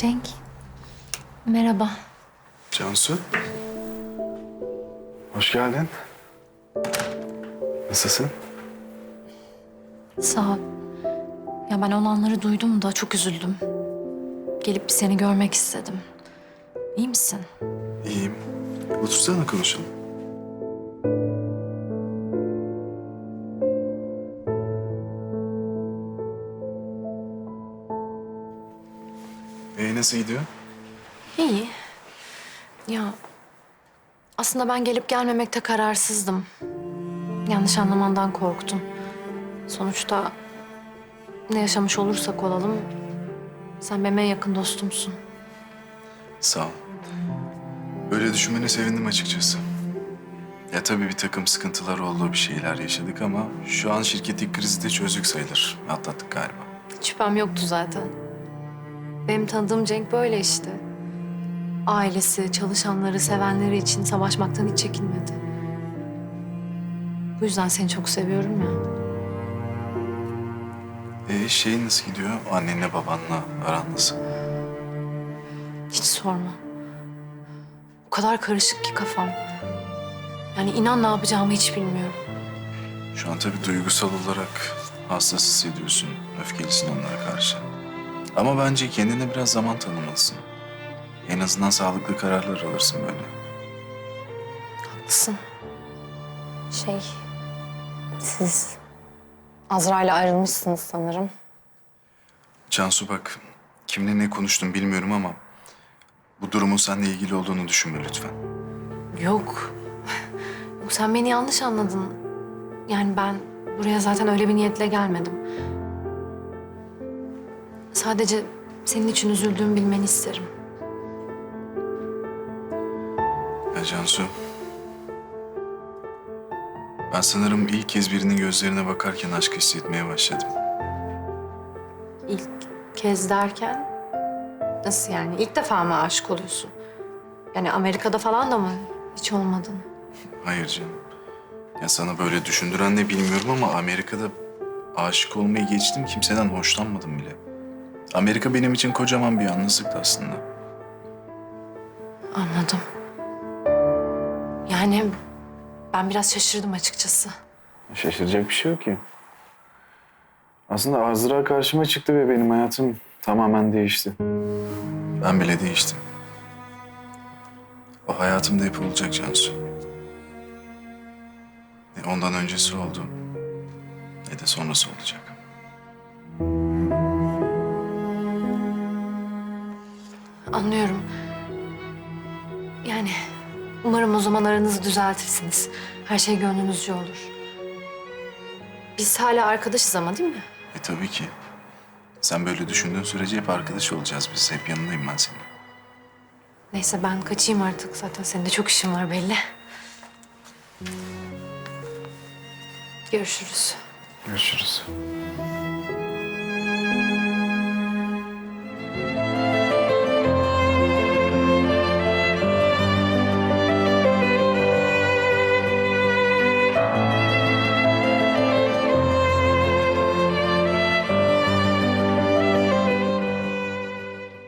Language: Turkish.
Cenk. Merhaba. Cansu. Hoş geldin. Nasılsın? Sağ ol. Ya ben olanları duydum da çok üzüldüm. Gelip bir seni görmek istedim. İyi misin? İyiyim. Otursana konuşalım. Ee, nasıl gidiyor? İyi. Ya aslında ben gelip gelmemekte kararsızdım. Yanlış anlamandan korktum. Sonuçta ne yaşamış olursak olalım sen benim en yakın dostumsun. Sağ ol. Böyle düşünmene sevindim açıkçası. Ya tabii bir takım sıkıntılar oldu, bir şeyler yaşadık ama şu an şirketteki krizi de çözdük sayılır. Atlattık galiba. Hiç şüphem yoktu zaten. Benim tanıdığım Cenk böyle işte. Ailesi, çalışanları, sevenleri için savaşmaktan hiç çekinmedi. Bu yüzden seni çok seviyorum ya. Ee, şey nasıl gidiyor? Annenle babanla aran nasıl? Hiç sorma. O kadar karışık ki kafam. Yani inan ne yapacağımı hiç bilmiyorum. Şu an tabii duygusal olarak hassas hissediyorsun. Öfkelisin onlara karşı. Ama bence kendine biraz zaman tanımalısın. En azından sağlıklı kararlar alırsın böyle. Haklısın. Şey, siz Azra ile ayrılmışsınız sanırım. Cansu bak, kimle ne konuştum bilmiyorum ama... ...bu durumun seninle ilgili olduğunu düşünme lütfen. Yok. Yok sen beni yanlış anladın. Yani ben buraya zaten öyle bir niyetle gelmedim. Sadece senin için üzüldüğümü bilmeni isterim. Ya Cansu... Ben sanırım ilk kez birinin gözlerine bakarken aşk hissetmeye başladım. İlk kez derken nasıl yani? İlk defa mı aşık oluyorsun? Yani Amerika'da falan da mı hiç olmadın? Hayır canım. Ya sana böyle düşündüren ne bilmiyorum ama Amerika'da aşık olmayı geçtim kimseden hoşlanmadım bile. Amerika benim için kocaman bir yalnızlıktı aslında. Anladım. Yani ben biraz şaşırdım açıkçası. Şaşıracak bir şey yok ki. Aslında Azra karşıma çıktı ve benim hayatım tamamen değişti. Ben bile değiştim. O hayatımda hep olacak Cansu. Ne ondan öncesi oldu ne de sonrası olacak. Anlıyorum. Yani umarım o zaman aranızı düzeltirsiniz. Her şey gönlünüzce olur. Biz hala arkadaşız ama değil mi? E tabii ki. Sen böyle düşündüğün sürece hep arkadaş olacağız biz. Hep yanındayım ben senin. Neyse ben kaçayım artık. Zaten senin de çok işin var belli. Görüşürüz. Görüşürüz.